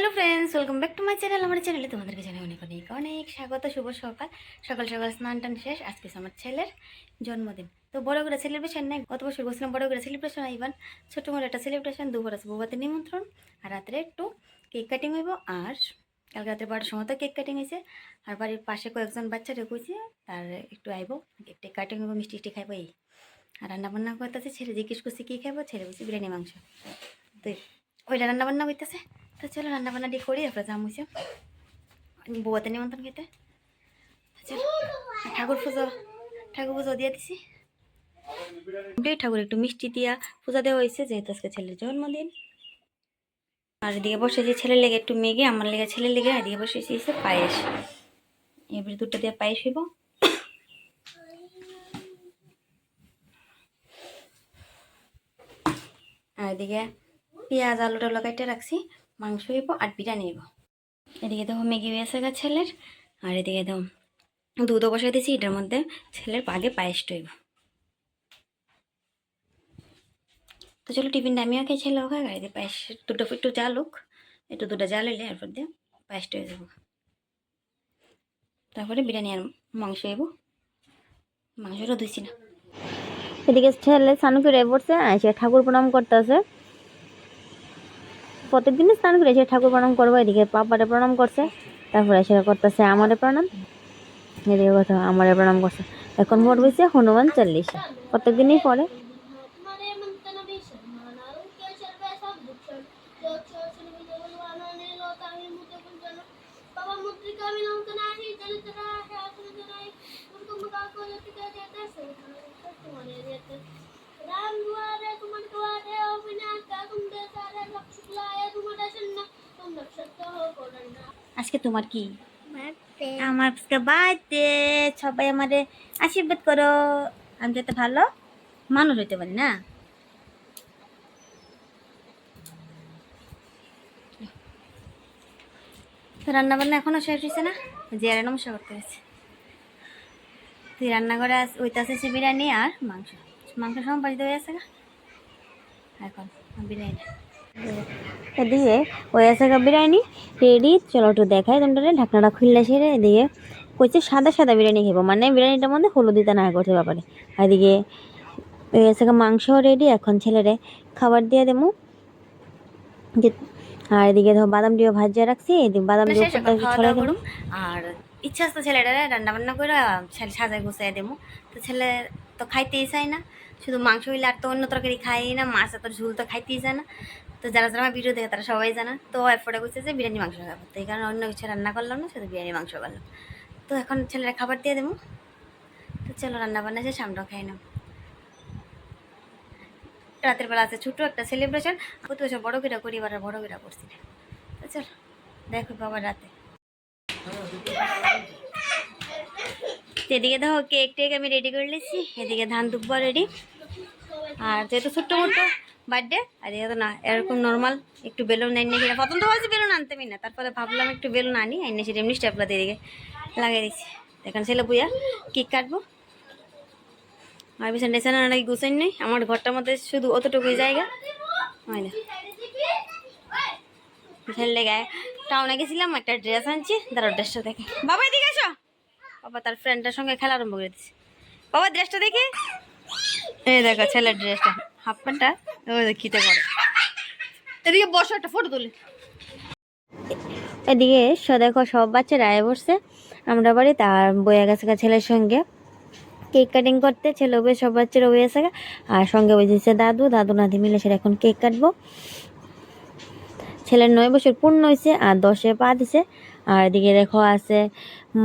Hello friends welcome back to my channel আমার চ্যানেলে তোমাদেরকে জানাই অনেক অনেক অনেক স্বাগত, শুভ সকাল। সকাল সকাল স্নান টান শেষ, আজকে আমার ছেলের জন্মদিন। তো বড় করে সেলিব্রেশন নেই, গত বছর বলছিলাম বড় করে সেলিব্রেশন আইবান ছোটো মোটো একটা সেলিব্রেশন দুবার আছে বৌবাতে নিমন্ত্রণ, আর রাত্রে একটু কেক কাটিং হইব, আর কালকে রাত্রে বারোটার সময় তো কেক কাটিং হয়েছে। আর বাড়ির পাশে কয়েকজন বাচ্চা রেখেছে তার একটু আইব কেক টেক কাটিং হইব, মিষ্টি টিষ্টি খাইব, এই। আর রান্না বান্না করতেছে ছেলে জিজ্ঞেস করছে, কী খাইব? ছেলে বলছে, বিরিয়ানি মাংস। তো ওইটা রান্নাবান্না করতেছে তো চলো রান্না বান্না দিয়ে করি, তারপরে যাম হয়েছে বউয়াতে নিমন্ত্রণ খেতে। চলো, ঠাকুর পুজো ঠাকুর পুজো দিয়ে দিছি। ঠাকুর একটু মিষ্টি দিয়া পূজা দেওয়া হয়েছে, যেহেতু আজকে ছেলের জন্মদিন। আর এদিকে বসেছি ছেলের লেগে একটু মেঘে আমার লেগে ছেলের লেগে এদিকে বসেছি এসে পায়েস। এবারে দুটো দিয়ে পায়েস হইব। আর এদিকে পেঁয়াজ আলু টালু কাটে রাখছি। মাংস হইব আর বিরিয়ানি হইব এদিকে দেখো ম্যাগি হয়েছে গা ছেলের, আর এদিকে দেখো দুধও বসাই দিয়েছি, এটার মধ্যে ছেলের পাগে পায়েসটা হইব তো চলো টিফিনটা আমিও খাই ছেলেও খাই গাড়িতে পায়েস, দুটো একটু জালুক একটু দুটো জাল এলে এরপর দিয়ে পায়েসটা হয়ে যাব তারপরে বিরিয়ানি আর মাংস হইব মাংসটা ধুইছি না। এদিকে ছেলে স্নান করে পড়ছে এসে ঠাকুর প্রণাম করতেছে। প্রত্যেকদিনই স্নান করে এসে ঠাকুর প্রণাম করবো এদিকে পাপারে প্রণাম করছে তারপরে এসে করতেছে আমারে প্রণাম এদিকে কথা আমারে প্রণাম করছে এখন পড়বেছে হনুমান চল্লিশে প্রত্যেকদিনই পড়ে राम द्वारे तुम द्वारे अविनाश আজকে তোমার কি? আমার আজকে বার্থডে। সবাই আমাদের আশীর্বাদ করো। আমি যাতে ভালো মানুষ হইতে পারি না? রান্না বান্না এখনও শেষ হয়েছে না? জিয়ারে নমস্কার করতে গেছে। তুই রান্নাঘরে আস ওইটা আছে বিরিয়ানি আর মাংস। মাংস সব বাড়িতে হয়ে আছে না এখন বিরিয়ানি। এদিকে ওই আছে বিরিয়ানি রেডি। চলো একটু দেখাই তোমরা ঢাকনাটা খুললে সেরে এদিকে কইছে সাদা সাদা বিরিয়ানি খাব মানে বিরিয়ানিটার মধ্যে হলুদ দিতে না করছে ব্যাপারে। এদিকে ওই আছে মাংস রেডি এখন ছেলেরে খাবার দিয়ে দেবো। আর এদিকে ধর বাদাম দিয়ে ভাজিয়ে রাখছি এদিকে বাদাম দিয়ে ছড়াই দেবো। আর ইচ্ছা আছে ছেলেটা রান্না বান্না করে ছেলে সাজায় গুছাই দেবো। তো ছেলে তো খাইতেই চাই না। শুধু মাংস হইলে আর তো অন্য তরকারি খাই না মাছ এত ঝুল তো খাইতেই চায় না। তো যারা যারা আমার ভিডিও দেখে তারা সবাই জানা। তো এরপরে বলছে যে বিরিয়ানি মাংস খাব। তো এই কারণে অন্য কিছু রান্না করলাম না, শুধু বিরিয়ানি মাংস করলাম। তো এখন ছেলেরা খাবার দিয়ে দেবো। তো চলো রান্না বান্না সে আমরাও খাই না রাতের বেলা আছে ছোটো একটা সেলিব্রেশন প্রতি বছর বড় কিরা করি, এবার বড় কিরা করছি না। তো চলো, দেখো বাবা রাতে। এদিকে দেখো কেক টেক আমি রেডি করে নিয়েছি। এদিকে ধান দুব্বা রেডি আর যেহেতু ছোট্ট মোটো বার্থডে, আর এদিকে তো না, এরকম নর্মাল একটু বেলুন আনি কিনা প্রথম তো বলছি বেলুন আনতেমি না তারপরে ভাবলাম একটু বেলুন আনি আইনে সেটা এমনি স্টেপলা দিয়ে দিকে লাগিয়ে দিচ্ছি। এখন ছেলে বুয়া কেক কাটবো? আর টেছান নাকি গুছাই নেই, আমার ঘরটার মধ্যে শুধু অতটুকুই জায়গা। হয় না ছেলে গায়ে টাউনে গেছিলাম, একটা ড্রেস আনছি, দাঁড়াও ড্রেসটা দেখে। বাবা, এদিকে এসো। বাবা, তার ফ্রেন্ডটার সঙ্গে খেলা আরম্ভ করে দিচ্ছে বাবা ড্রেসটা দেখে। এই দেখো ছেলের ড্রেসটা। হাফ প্যান্টটা ওই দেখ খিতে পড়ে এদিকে বসো, একটা ফটো তুলে। এদিকে দেখো সব বাচ্চারা আয় বসছে আমরা বাড়ি তার বইয়া গেছে ছেলের সঙ্গে। কেক কাটিং করতে, ছেলে বই সব বাচ্চারা বই আছে আর সঙ্গে বসেছে দাদু দাদু নাতি মিলে সেটা এখন কেক কাটবো। ছেলের নয় বছর পূর্ণ হয়েছে, আর দশে পা দিছে। আর এদিকে দেখো আছে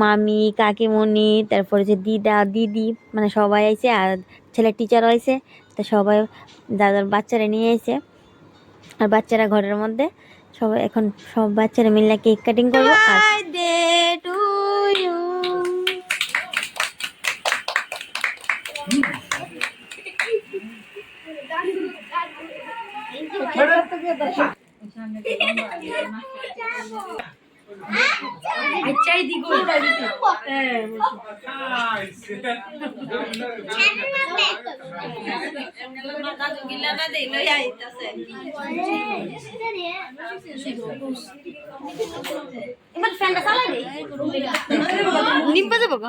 মামি, কাকিমণি, তারপরে যে দিদা, দিদি মানে সবাই আইছে। আর ছেলের টিচার হয়েছে তো সবাই দাদার বাচ্চারা নিয়ে এসে আর বাচ্চারা ঘরের মধ্যে সবাই এখন সব বাচ্চারা মিলে কেক কাটিং করব আর টু ইউ এবার ফ্যানটা চালাই দে নিব্বা যাব গো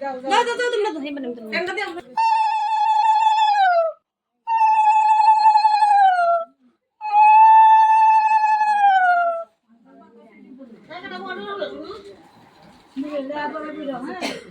দাও দাও দাও তোমরা তো হেবা নেম তোমরা হ্যাঁ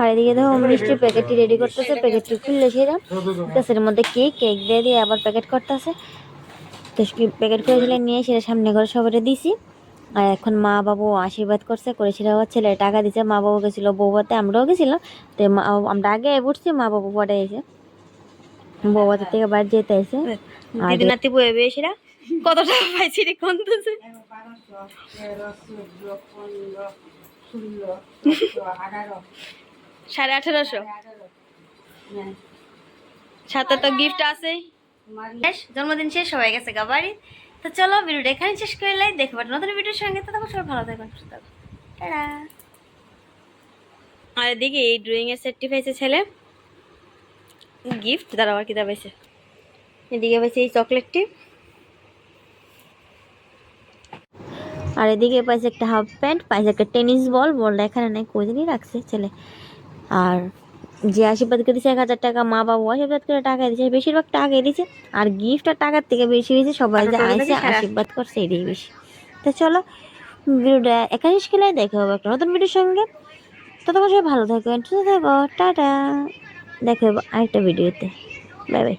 আর এদিকে দেখো মিষ্টির প্যাকেটটি রেডি করতেছে প্যাকেটটি খুললে সেরা। গ্যাসের মধ্যে কেক কেক দিয়ে দিয়ে আবার প্যাকেট করতেছে। তো প্যাকেট করে দিলে নিয়ে সেটা সামনে করে সবাই দিছি। আর এখন মা বাবু আশীর্বাদ করছে করেছিল আবার ছেলে টাকা দিছে। মা বাবু গেছিল বৌবাতে আমরাও গেছিলাম। তো মা আমরা আগে উঠছি মা বাবু পরে এসে বৌবাতে থেকে বাড়ি যেতে এসে। আর নাতি বয়ে বেশিরা কত টাকা পাইছি রে কোন সাড়ে আঠারোশো। সাথে তো গিফট আছে জন্মদিন শেষ হয়ে গেছে গা বাড়ি তো চলো ভিডিওটা এখানে শেষ করে লাই। দেখতে পারো নতুন ভিডিওর সঙ্গে তো তখন সবাই ভালো থাকবেন সুস্থ টাটা। আর এদিকে এই ড্রয়িং এর সেটটি পেয়েছে ছেলে। গিফট দাঁড়াও আর কি দা পেয়েছে এদিকে পেয়েছে এই চকলেটটি আর এদিকে পাইছে একটা হাফ প্যান্ট পাইছে একটা টেনিস বল বলটা এখানে নাই কোজিনই রাখছে ছেলে। আর যে আশীর্বাদ করে দিচ্ছে এক হাজার টাকা মা বাবু আশীর্বাদ করে টাকা দিচ্ছে বেশিরভাগ টাকাই দিচ্ছে আর গিফট আর টাকার থেকে বেশি হয়েছে সবাই যে আইসে সারা- আশীর্বাদ করছে এটাই বেশি। তো চলো ভিডিওটা এখানে করলে দেখা হবে একটা নতুন ভিডিওর সঙ্গে। ততক্ষণ সবাই ভালো থাকবেন সুস্থ থাকো টাটা। দেখা হবে আরেকটা ভিডিওতে। Bye bye.